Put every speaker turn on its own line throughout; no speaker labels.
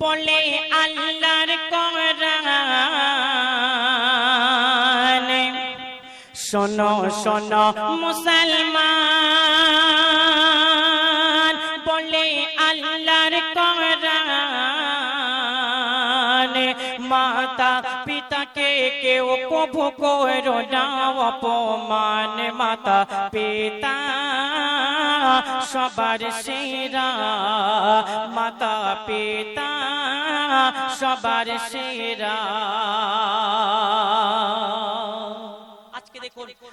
বলে আল্লাহর কোরআন। শোনো শোনো মুসলমান বলে আল্লাহর কোরআন। মাতা পিতাকে কেউ কভু করো না অপমান মাতা পিতা সবার সেরা মাতা পিতা সবার সেরা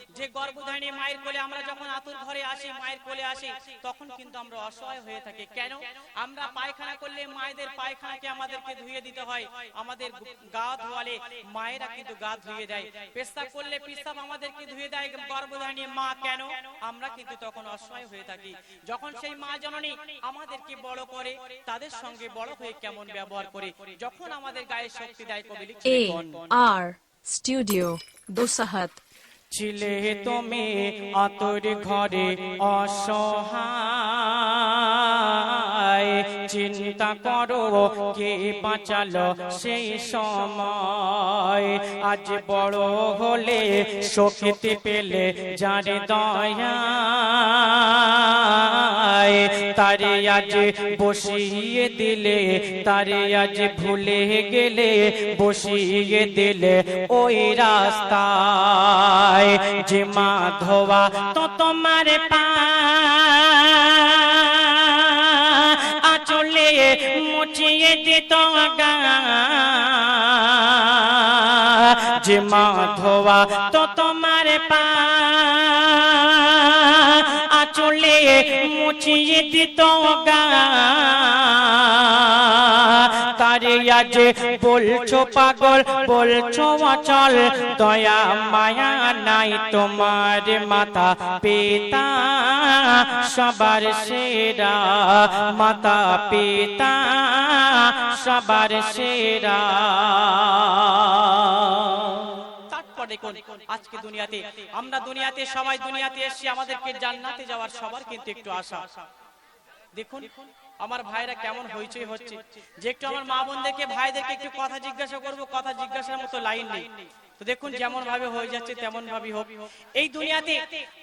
যে গর্ভধারী মায়ের কোলে আমরা যখন আতুর ঘরে আসি, মায়ের কোলে আসি, তখন কিন্তু আমরা অসহায় হয়ে থাকি। কেন? আমরা পায়খানা করলে মায়েদের পায়খানাকে আমাদেরকে ধুয়ে দিতে হয়। আমাদের গা ধোয়ালে মায়েরা কিন্তু গা ধুয়ে দেয়। পেশাব করলে পেশাব আমাদেরকে ধুয়ে দেয় গর্ভধারী মা। কেন? আমরা কিন্তু তখন অসহায় হয়ে থাকি। যখন সেই মা জননী আমাদেরকে বড় করে, তাদের সঙ্গে বড় হয়ে কেমন ব্যবহার করে? যখন আমাদের গায়ে শক্তি দেয় কবি কোন?
R Studio Dosahat
ছিলে তুমি আতর ঘরে অসহায়। চিন্তা করো, কে বাঁচালো সেই সময়। আজ বড় হলে শক্তি পেলে যার দয়ায়। তারে আজ বসিয়ে দিলে, তারে আজ ভুলে গেলে, বসিয়ে দিলে ওই রাস্তায়। যে মাধবা তো তোমার পা মুচিয়ে দিত যে মাধবা তো তোমার পা। আচলে মুছিয়ে দিত গা। আজ বলছো পাগল, বলছো অচল। দয়া, মায়া নাই তোমার মাতা পিতা, সবার সেরা মাতা পিতা, সবার সেরা। আজকে দুনিয়াতে, আমরা দুনিয়াতে, সবাই দুনিয়াতে এসেছি আমাদেরকে জান্নাতে যাওয়ার সবার কিন্তু একটু আশা। দেখুন, আমার ভাইরা কেমন হইচই হচ্ছে। যে একটু আমার মা বোনদেরকে, ভাইদেরকে একটু কথা জিজ্ঞাসা করব, কথা জিজ্ঞাসার মতো লাইন নেই। তো দেখুন যেমন ভাবে হয়ে যাচ্ছে তেমন ভাবে হোক। এই দুনিয়াতে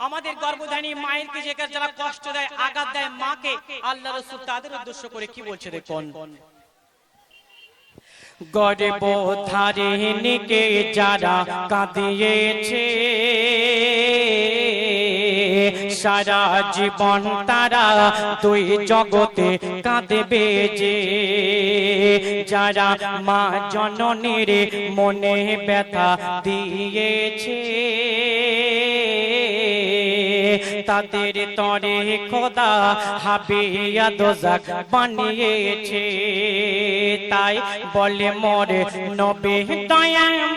আমাদের গর্ভধারী মায়েরকে যে যারা কষ্ট দেয়, আঘাত দেয় মাকে, আল্লাহ রসুল তাদের উদ্দেশ্য করে কি বলছে দেখুন? গর্ব ধারিণীকে যারা কাঁদিয়েছে সারা জীবন তারা দুই জগতে কাঁদবে যে। যারা মা জননীর মনে ব্যথা দিয়েছে, তাদের তরে খোদা হাবিয়া দোজাক বানিয়েছে। তাই বলে মোরে নবে দয়াময়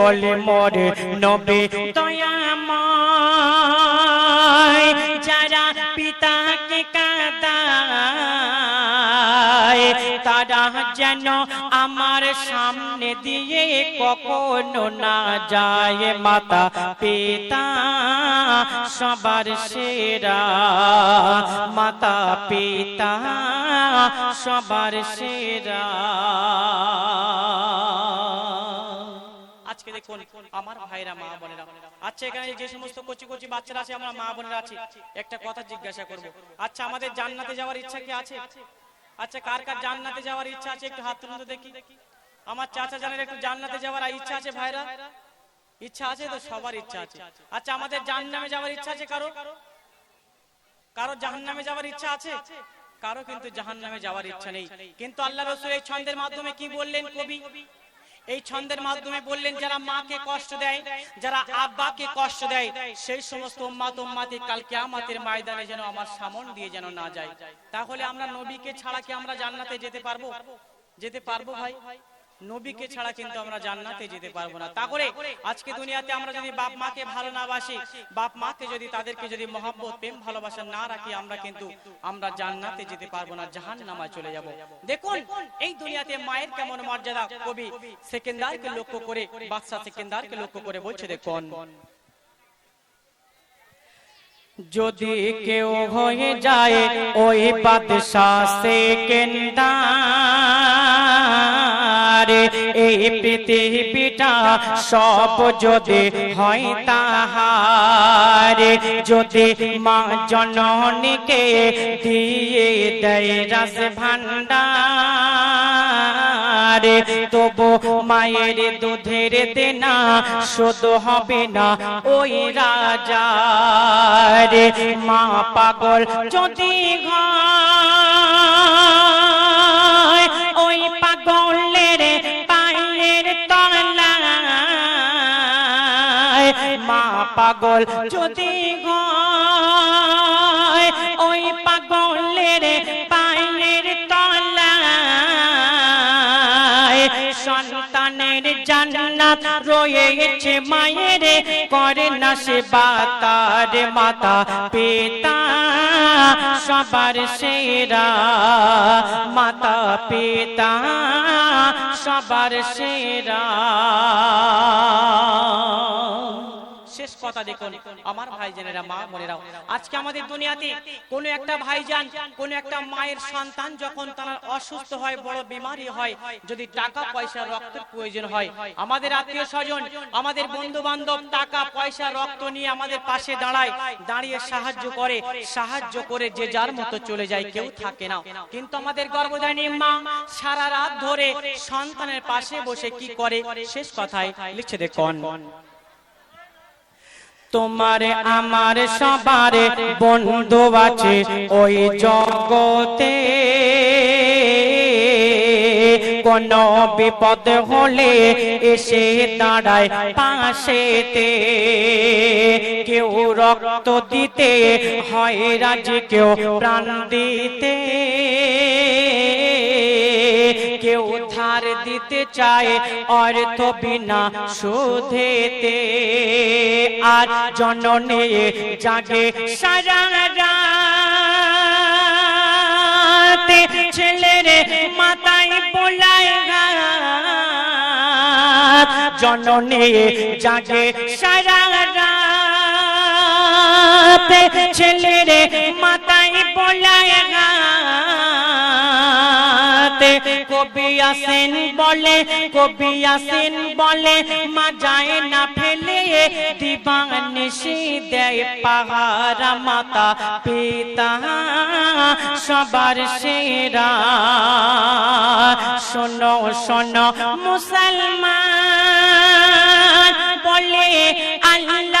বলে মোরে নবে যারা পিতাকে কাঁদায়, তারা যেন আমার সামনে দিয়ে কখনো না যায়। মাতা, পিতা, সবার সেরা। মাতা, পিতা, সবার সেরা। দেখুন, আমার ভাইরা, মা বোনেরা। আচ্ছা এখানে যে সমস্ত কচি কচি বাচ্চারা আছে, আমরা মা বোনেরা আছি। একটা কথা জিজ্ঞাসা করব। আচ্ছা আমাদের জান্নাতে যাওয়ার ইচ্ছা কি আছে? আচ্ছা কার কার জান্নাতে যাওয়ার ইচ্ছা আছে? একটু হাত তুলুন তো দেখি। আমার চাচা জানের একটু জান্নাতে যাওয়ার ইচ্ছা আছে, ভাইরা? ইচ্ছা আছে তো, সবার ইচ্ছা আছে। আচ্ছা আমাদের জাহান্নামে যাওয়ার ইচ্ছা আছে কারও? কারও জাহান্নামে যাওয়ার ইচ্ছা আছে? কারও কিন্তু জাহান্নামে যাওয়ার ইচ্ছা নেই। কিন্তু আল্লাহ রসুল এই ছন্দের মাধ্যমে কি বললেন কবি? এই ছন্দের মাধ্যমে বললেন, যারা মাকে কষ্ট দেয়, যারা আব্বাকে কষ্ট দেয়, সেই সমস্ত উম্মাত উম্মাতি কাল কিয়ামতের ময়দানে যেন আমার সামন দিয়ে যেন না যায়। তাহলে আমরা নবীকে ছাড়া কি আমরা জান্নাতে যেতে পারব? যেতে পারব ভাই? নবীকে ছাড়া কিন্তু আমরা জান্নাতে যেতে পারব না। তা করে আজকে দুনিয়াতে আমরা যদি বাপ মাকে ভালো না বাসি বাপ মাকে যদি তাদেরকে যদি মহব্বত প্রেম ভালোবাসা না রাখি আমরা কিন্তু আমরা জান্নাতে যেতে পারব না জাহান নামায় চলে যাব। দেখুন এই দুনিয়াতে মায়ের কেমন মর্যাদা? কবি সেকেন্দারকে লক্ষ্য করে বাদশা সেকেন্দারকে লক্ষ্য করে বলছে দেখুন যদি কেউ হয়ে যায় ওই বাদশাহ সেকেন্দার এই পৃথিবীটা সব যদি হয় তাহার, যদি মা জননীকে দিয়ে দেয় রাস ভান্ডার তবু মায়ের দুধের দেনা শুধু হবে না ওই রাজার। মা পাগল যদি হয় পাগল। যদি ওই পাগলের পায়ের তলায় সন্তানের জান্নাত রয়েছে, মায়ের করে না সে বাতার মাতা, পিতা সবার সেরা মাতা, পিতা সবার সেরা। শেষ কথা দেখুন, আমার ভাইজানেরা, মা বোনেরাও, আজকে আমাদের দুনিয়াতে কোনো একটা ভাইজান, কোনো একটা মায়ের সন্তান যখন তার অসুস্থ হয়, বড় বিমারি হয়, যদি টাকা, পয়সা, রক্তের প্রয়োজন হয়, আমাদের আত্মীয় স্বজন, আমাদের বন্ধু বান্ধব টাকা, পয়সা, রক্ত নিয়ে আমাদের পাশে দাঁড়ায়, দাঁড়িয়ে সাহায্য করে সাহায্য করে যে যার মতো চলে যায়, কেউ থাকে না। কিন্তু আমাদের গর্ভধারী মা সারা রাত ধরে সন্তানের পাশে বসে কি করে? শেষ কথায় লিখছে দেখুন তোমার আমার সবার বন্ধু আছে ওই জগতে। কোন বিপদ হলে এসে দাঁড়ায় পাশেতে। কেউ রক্ত দিতে হয় রাজি, কেউ প্রাণ দিতে। কেউ দিতে চায়, অর্থ বিনা সুধেতে আর জননে জাগে সারা রাতে, ছেলের মাথায় বোলায় জননে জাগে সারা রাতে, ছেলের মাথায় বোলায় ঘাত কবি আসেন বলে, কবি আসেন বলে, মা যায় না ফেলে দেয় পাহারা মাতা পিতা, সবার সেরা। শোনো শোনো মুসলমান, বলে আল্লাহর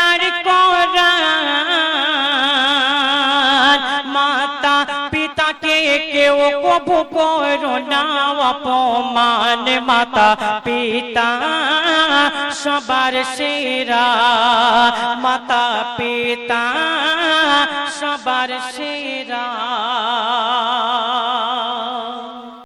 কেউ করুণা অপমান মাতা পিতা সবার সেরা মাতা পিতা সবার সেরা।